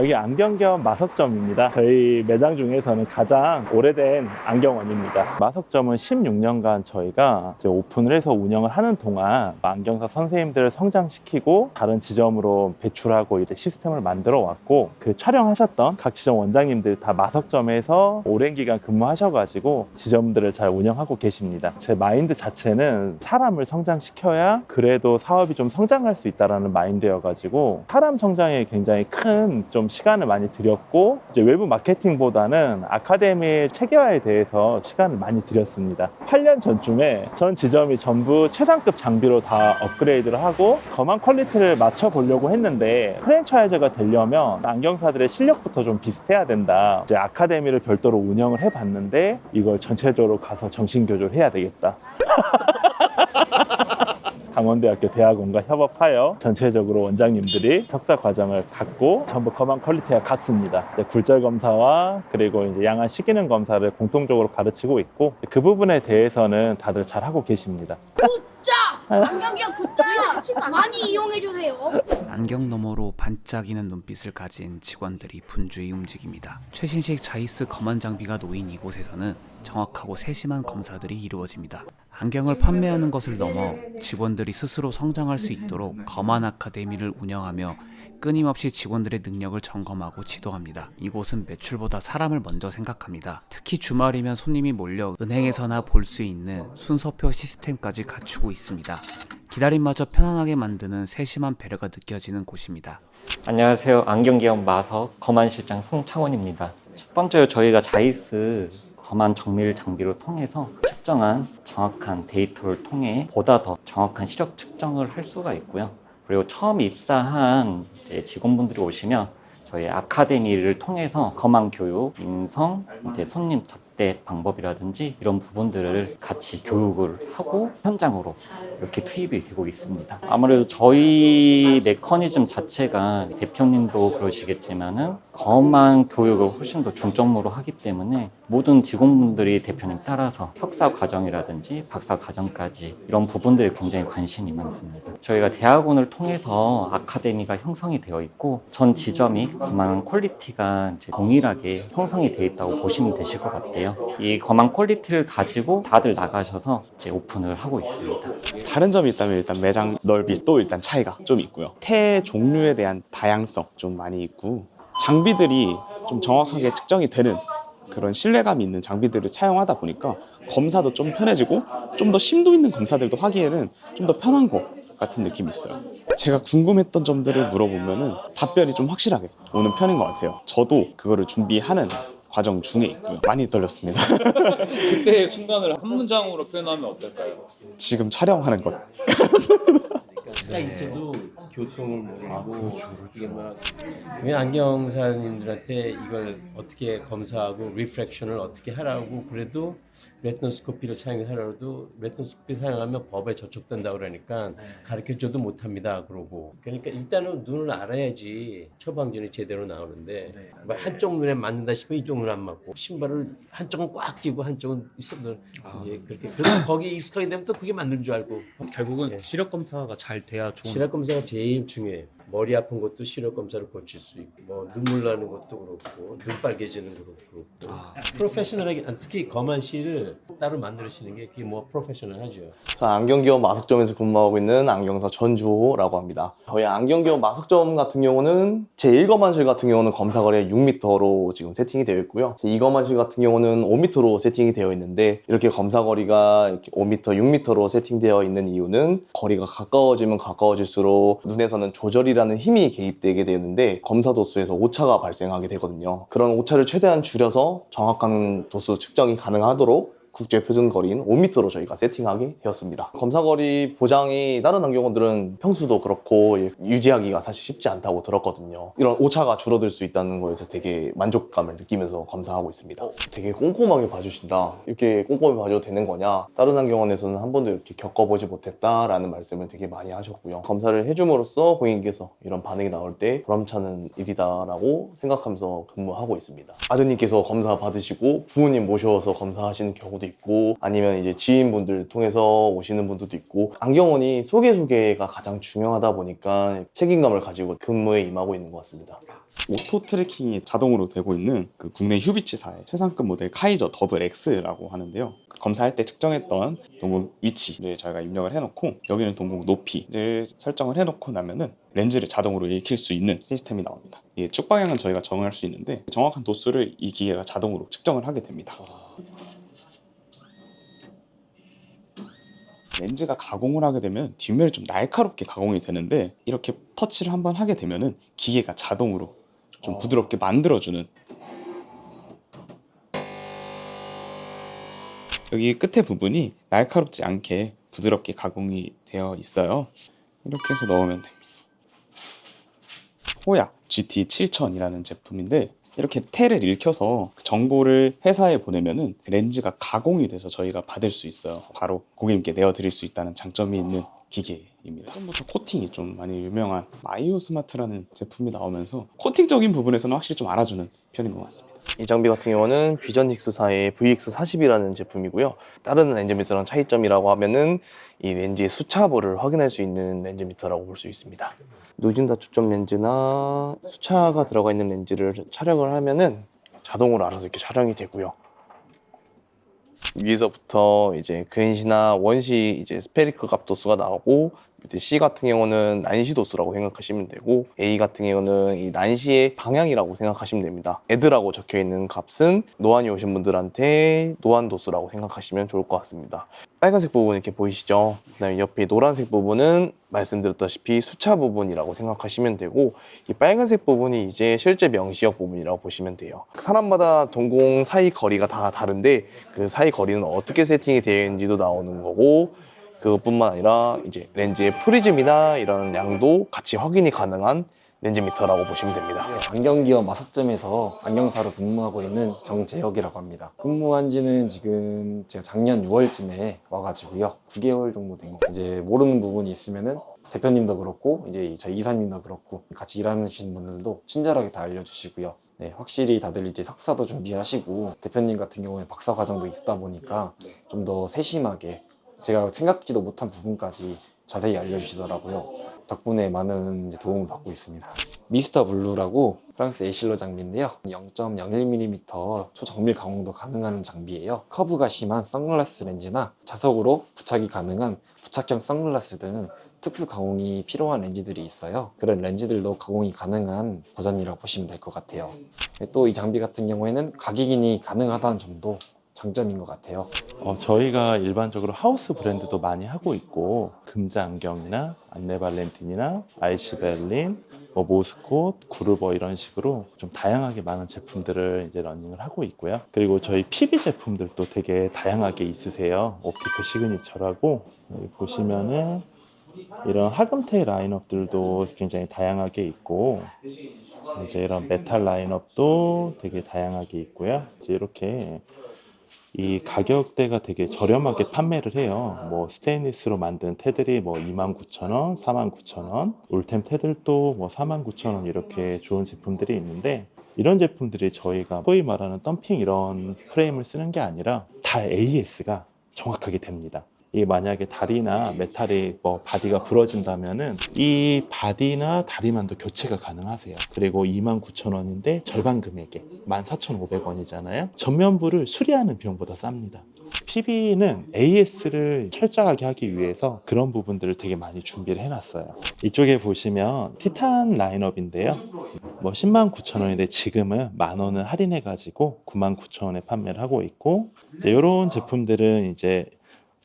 여기 안경 겸 마석점입니다. 저희 매장 중에서는 가장 오래된 안경원입니다. 마석점은 16년간 저희가 오픈을 해서 운영을 하는 동안 안경사 선생님들을 성장시키고 다른 지점으로 배출하고 이제 시스템을 만들어 왔고 그 촬영하셨던 각 지점 원장님들 다 마석점에서 오랜 기간 근무하셔가지고 지점들을 잘 운영하고 계십니다. 제 마인드 자체는 사람을 성장시켜야 그래도 사업이 좀 성장할 수 있다라는 마인드여가지고 사람 성장에 굉장히 큰 좀 시간을 많이 들였고 이제 외부 마케팅보다는 아카데미 체계화에 대해서 시간을 많이 들였습니다. 8년 전쯤에 전 지점이 전부 최상급 장비로 다 업그레이드를 하고 검한 퀄리티를 맞춰보려고 했는데 프랜차이즈가 되려면 안경사들의 실력부터 좀 비슷해야 된다. 이제 아카데미를 별도로 운영을 해봤는데 이걸 전체적으로 가서 정신교조를 해야 되겠다. 강원대학교 대학원과 협업하여 전체적으로 원장님들이 석사 과정을 갖고 전부 검한 퀄리티가 같습니다. 이제 굴절 검사와 그리고 이제 양안 시기능 검사를 공통적으로 가르치고 있고 그 부분에 대해서는 다들 잘 하고 계십니다. 굿자! 안경이야 굿자! 많이 이용해주세요. 안경 너머로 반짝이는 눈빛을 가진 직원들이 분주히 움직입니다. 최신식 자이스 검안 장비가 놓인 이곳에서는 정확하고 세심한 검사들이 이루어집니다. 안경을 판매하는 것을 넘어 직원들이 스스로 성장할 수 있도록 검안 아카데미를 운영하며 끊임없이 직원들의 능력을 점검하고 지도합니다. 이곳은 매출보다 사람을 먼저 생각합니다. 특히 주말이면 손님이 몰려 은행에서나 볼 수 있는 순서표 시스템까지 갖추고 있습니다. 기다림마저 편안하게 만드는 세심한 배려가 느껴지는 곳입니다. 안녕하세요. 안경기업 마석 검안 실장 송창원입니다. 첫 번째로 저희가 자이스 검안 정밀 장비를 통해서 측정한 정확한 데이터를 통해 보다 더 정확한 시력 측정을 할 수가 있고요. 그리고 처음 입사한 직원분들이 오시면 저희 아카데미를 통해서 검안 교육, 인성, 이제 손님 접 대 방법이라든지 이런 부분들을 같이 교육을 하고 현장으로 이렇게 투입이 되고 있습니다. 아무래도 저희 메커니즘 자체가 대표님도 그러시겠지만은 검안 교육을 훨씬 더 중점으로 하기 때문에 모든 직원분들이 대표님 따라서 석사 과정이라든지 박사 과정까지 이런 부분들에 굉장히 관심이 많습니다. 저희가 대학원을 통해서 아카데미가 형성이 되어 있고 전 지점이 검안 퀄리티가 동일하게 형성이 되어 있다고 보시면 되실 것 같아요. 이 검안 퀄리티를 가지고 다들 나가셔서 이제 오픈을 하고 있습니다. 다른 점이 있다면 일단 매장 넓이 또 일단 차이가 좀 있고요. 태 종류에 대한 다양성 좀 많이 있고 장비들이 좀 정확하게 측정이 되는 그런 신뢰감 있는 장비들을 사용하다 보니까 검사도 좀 편해지고 좀 더 심도 있는 검사들도 하기에는 좀 더 편한 것 같은 느낌이 있어요. 제가 궁금했던 점들을 물어보면은 답변이 좀 확실하게 오는 편인 것 같아요. 저도 그거를 준비하는 과정 중에 있고요. 많이 떨렸습니다. 그때의 순간을 한 문장으로 표현하면 어떨까요? 지금 촬영하는 것. 가 있어도 교통을 모르고 이게 막왜 안경사님들한테 이걸 어떻게 검사하고 리프렉션을 어떻게 하라고 그래도 레트노스코피를 사용하라도 레트노스코피 사용하면 법에 저촉된다 그러니까 가르쳐줘도 못합니다 그러고. 그러니까 일단은 눈을 알아야지 처방전이 제대로 나오는데 뭐 한쪽 눈에 맞는다 싶으면 이쪽 눈 안 맞고 신발을 한쪽은 꽉 끼고 한쪽은 있어도 이제 그렇게 그래서 거기에 익숙하게 되면 또 그게 맞는 줄 알고. 결국은 예. 시력 검사가 잘 돼야 좋은 시력 검사가 제일 중요해요. 머리 아픈 것도 시력 검사로 고칠 수 있고, 뭐 눈물 나는 것도 그렇고, 눈 빨개지는 것도 그렇고. 아. 프로페셔널하게 아, 특히 검안 씨를 따로 만들으시는 게 그게 뭐 프로페셔널하죠. 저 안경기업 마석점에서 근무하고 있는 안경사 전주호라고 합니다. 저희 안경기업 마석점 같은 경우는 제 1검안실 같은 경우는 검사거리가 6m로 지금 세팅이 되어 있고요. 제 2검안실 같은 경우는 5m로 세팅이 되어 있는데 이렇게 검사거리가 이렇게 5m, 6m로 세팅되어 있는 이유는 거리가 가까워지면 가까워질수록 눈에서는 조절이라 는 힘이 개입되게 되는데 검사 도수에서 오차가 발생하게 되거든요. 그런 오차를 최대한 줄여서 정확한 도수 측정이 가능하도록 국제 표준 거리인 5m로 저희가 세팅하게 되었습니다. 검사 거리 보장이 다른 안경원들은 평수도 그렇고 예, 유지하기가 사실 쉽지 않다고 들었거든요. 이런 오차가 줄어들 수 있다는 거에서 되게 만족감을 느끼면서 검사하고 있습니다. 어, 되게 꼼꼼하게 봐주신다. 이렇게 꼼꼼히 봐줘도 되는 거냐? 다른 안경원에서는 한 번도 이렇게 겪어보지 못했다라는 말씀을 되게 많이 하셨고요. 검사를 해줌으로써 고객님께서 이런 반응이 나올 때 보람차는 일이다라고 생각하면서 근무하고 있습니다. 아드님께서 검사 받으시고 부모님 모셔서 검사하시는 경우 도 경우도 있고 아니면 이제 지인분들 통해서 오시는 분들도 있고 안경원이 소개 소개가 가장 중요하다 보니까 책임감을 가지고 근무에 임하고 있는 것 같습니다. 오토 트래킹이 자동으로 되고 있는 그 국내 휴비치사의 최상급 모델 카이저 더블 X라고 하는데요. 검사할 때 측정했던 동공 위치를 저희가 입력을 해놓고 여기는 동공 높이를 설정을 해놓고 나면은 렌즈를 자동으로 읽힐 수 있는 시스템이 나옵니다. 이축 방향은 저희가 정할 수 있는데 정확한 도수를 이 기계가 자동으로 측정을 하게 됩니다. 렌즈가 가공을 하게 되면 뒷면이 좀 날카롭게 가공이 되는데 이렇게 터치를 한번 하게 되면은 기계가 자동으로 좀 부드럽게 만들어주는 여기 끝에 부분이 날카롭지 않게 부드럽게 가공이 되어 있어요. 이렇게 해서 넣으면 됩니다. 호야 GT 7000이라는 제품인데 이렇게 테를 읽혀서 그 정보를 회사에 보내면은 렌즈가 가공이 돼서 저희가 받을 수 있어요. 바로 고객님께 내어드릴 수 있다는 장점이 있는 기계입니다. 예전부터 코팅이 좀 많이 유명한 마이오 스마트라는 제품이 나오면서 코팅적인 부분에서는 확실히 좀 알아주는 편인 것 같습니다. 이 장비 같은 경우는 비전닉스사의 VX40이라는 제품이고요. 다른 렌즈 미터랑 차이점이라고 하면은 이 렌즈의 수차보를 확인할 수 있는 렌즈 미터라고 볼 수 있습니다. 누진다 초점 렌즈나 수차가 들어가 있는 렌즈를 촬영을 하면은 자동으로 알아서 이렇게 촬영이 되고요. 위에서부터 이제 근시나 원시 이제 스페리클 값 도수가 나오고 밑에 C 같은 경우는 난시 도수라고 생각하시면 되고 A 같은 경우는 이 난시의 방향이라고 생각하시면 됩니다. 애드라고 적혀 있는 값은 노안이 오신 분들한테 노안 도수라고 생각하시면 좋을 것 같습니다. 빨간색 부분 이렇게 보이시죠? 그다음에 옆에 노란색 부분은 말씀드렸다시피 수차 부분이라고 생각하시면 되고 이 빨간색 부분이 이제 실제 명시역 부분이라고 보시면 돼요. 사람마다 동공 사이 거리가 다 다른데 그 사이 거리는 어떻게 세팅이 되어 있는지도 나오는 거고 그것뿐만 아니라 이제 렌즈의 프리즘이나 이런 양도 같이 확인이 가능한 렌즈 미터라고 보시면 됩니다. 안경기업 마석점에서 안경사로 근무하고 있는 정재혁이라고 합니다. 근무한 지는 지금 제가 작년 6월쯤에 와가지고요. 9개월 정도 된 거. 이제 모르는 부분이 있으면은 대표님도 그렇고 이제 저희 이사님도 그렇고 같이 일하시는 분들도 친절하게 다 알려주시고요. 네, 확실히 다들 이제 석사도 준비하시고 대표님 같은 경우에 박사 과정도 있다 보니까 좀 더 세심하게 제가 생각지도 못한 부분까지 자세히 알려주시더라고요. 덕분에 많은 도움을 받고 있습니다. 미스터 블루라고 프랑스 에실러 장비인데요. 0.01mm 초정밀 가공도 가능한 장비예요. 커브가 심한 선글라스 렌즈나 자석으로 부착이 가능한 부착형 선글라스 등 특수 가공이 필요한 렌즈들이 있어요. 그런 렌즈들도 가공이 가능한 버전이라고 보시면 될 것 같아요. 또 이 장비 같은 경우에는 가격인이 가능하다는 점도 장점인 것 같아요. 어, 저희가 일반적으로 하우스 브랜드도 많이 하고 있고 금자 안경이나 안네발렌틴이나 아이시벨린, 뭐 모스콧, 구르버 이런 식으로 좀 다양하게 많은 제품들을 이제 러닝을 하고 있고요. 그리고 저희 PB 제품들도 되게 다양하게 있으세요. 옵티크 시그니처라고 여기 보시면은 이런 하금테 라인업들도 굉장히 다양하게 있고 이제 이런 메탈 라인업도 되게 다양하게 있고요. 이제 이렇게 이 가격대가 되게 저렴하게 판매를 해요. 뭐 스테인리스로 만든 테들이 뭐 29,000원, 49,000원, 올템 테들도 뭐 49,000원 이렇게 좋은 제품들이 있는데 이런 제품들이 저희가 소위 말하는 덤핑 이런 프레임을 쓰는 게 아니라 다 AS가 정확하게 됩니다. 이 만약에 다리나 메탈이 뭐 바디가 부러진다면은 이 바디나 다리만도 교체가 가능하세요. 그리고 29,000원인데 절반 금액에 14,500원이잖아요. 전면부를 수리하는 비용보다 쌉니다. PB는 AS를 철저하게 하기 위해서 그런 부분들을 되게 많이 준비를 해놨어요. 이쪽에 보시면 티탄 라인업인데요. 뭐 10만 9천 원인데 지금은 만 원을 할인해가지고 9만 9천 원에 판매를 하고 있고 이런 제품들은 이제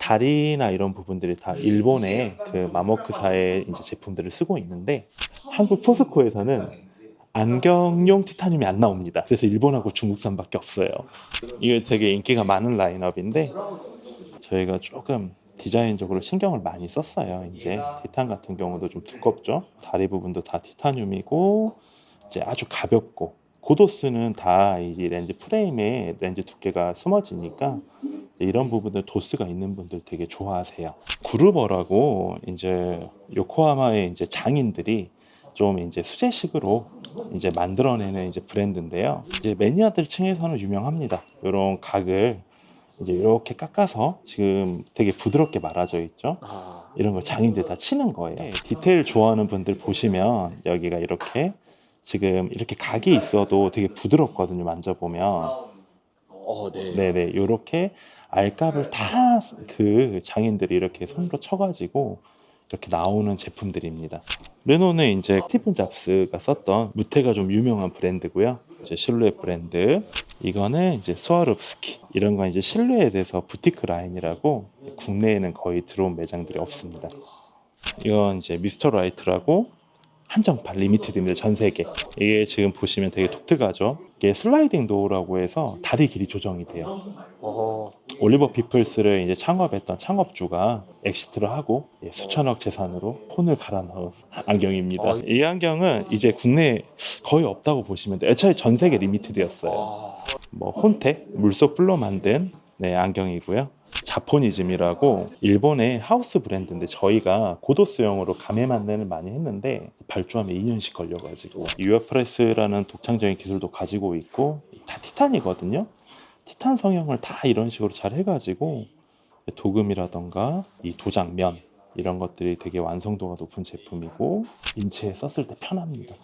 다리나 이런 부분들이 다 일본의 그 마모크사의 이제 제품들을 쓰고 있는데 한국 포스코에서는 안경용 티타늄이 안 나옵니다. 그래서 일본하고 중국산밖에 없어요. 이게 되게 인기가 많은 라인업인데 저희가 조금 디자인적으로 신경을 많이 썼어요. 이제 티탄 같은 경우도 좀 두껍죠. 다리 부분도 다 티타늄이고 이제 아주 가볍고 고도수는 다 이 렌즈 프레임에 렌즈 두께가 숨어지니까 이런 부분들 도스가 있는 분들 되게 좋아하세요. 구르버라고 이제 요코하마의 이제 장인들이 좀 이제 수제식으로 이제 만들어내는 이제 브랜드인데요. 이제 매니아들 층에서는 유명합니다. 이런 각을 이제 이렇게 깎아서 지금 되게 부드럽게 말아져 있죠. 아, 이런 걸 장인들 다 치는 거예요. 디테일 좋아하는 분들 보시면 여기가 이렇게 지금 이렇게 각이 있어도 되게 부드럽거든요. 만져보면. 어, 네. 네네. 이렇게 알값을 다 그 장인들이 이렇게 손으로 쳐가지고 이렇게 나오는 제품들입니다. 르노는 이제 스티븐 잡스가 썼던 무태가 좀 유명한 브랜드고요. 이제 실루엣 브랜드. 이거는 이제 스와롭스키. 이런 건 이제 실루엣에서 부티크 라인이라고 국내에는 거의 들어온 매장들이 없습니다. 이건 이제 미스터 라이트라고 한정판 리미티드입니다. 전 세계. 이게 지금 보시면 되게 독특하죠. 이게 슬라이딩 도어라고 해서 다리 길이 조정이 돼요. 어, 올리버 피플스를 이제 창업했던 창업주가 엑시트를 하고 예, 수천억 재산으로 폰을 갈아 넣은 안경입니다. 어. 이 안경은 이제 국내에 거의 없다고 보시면 돼요. 애초에 전 세계 리미티드였어요. 와, 뭐 혼테 물소 뿔로 만든 네, 안경이고요. 자포니즘이라고 일본의 하우스 브랜드인데 저희가 고도수용으로 가메 만드는 많이 했는데 발주하면 2년씩 걸려가지고 유어프레스라는 독창적인 기술도 가지고 있고 다 티탄이거든요. 티탄 성형을 다 이런 식으로 잘 해가지고 도금이라던가 이 도장면 이런 것들이 되게 완성도가 높은 제품이고 인체에 썼을 때 편합니다.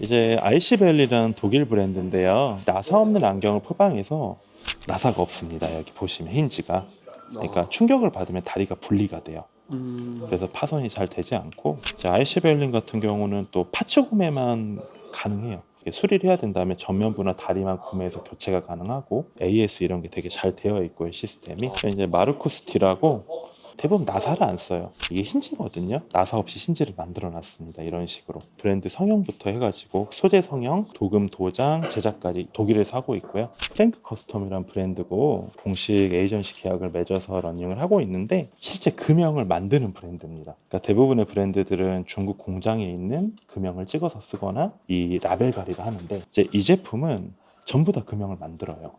이제 아이시벨리라는 독일 브랜드인데요. 나사 없는 안경을 포장해서 나사가 없습니다. 여기 보시면 힌지가. 그러니까 충격을 받으면 다리가 분리가 돼요. 음, 그래서 파손이 잘 되지 않고 이제 아이시벨린 같은 경우는 또 파츠 구매만 가능해요. 이게 수리를 해야 된다면 전면부나 다리만 구매해서 교체가 가능하고 AS 이런 게 되게 잘 되어 있고요 시스템이. 이제 마르쿠스티라고 대부분 나사를 안 써요. 이게 힌지거든요. 나사 없이 힌지를 만들어 놨습니다. 이런 식으로. 브랜드 성형부터 해가지고 소재 성형, 도금 도장, 제작까지 독일에서 하고 있고요. 프랭크 커스텀이란 브랜드고 공식 에이전시 계약을 맺어서 러닝을 하고 있는데 실제 금형을 만드는 브랜드입니다. 그러니까 대부분의 브랜드들은 중국 공장에 있는 금형을 찍어서 쓰거나 이 라벨 가리를 하는데 이제 이 제품은 전부 다 금형을 만들어요.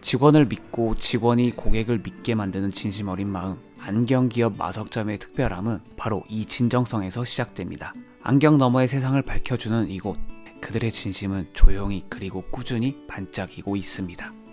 직원을 믿고 직원이 고객을 믿게 만드는 진심 어린 마음. 안경 기업 마석점의 특별함은 바로 이 진정성에서 시작됩니다. 안경 너머의 세상을 밝혀주는 이곳. 그들의 진심은 조용히 그리고 꾸준히 반짝이고 있습니다.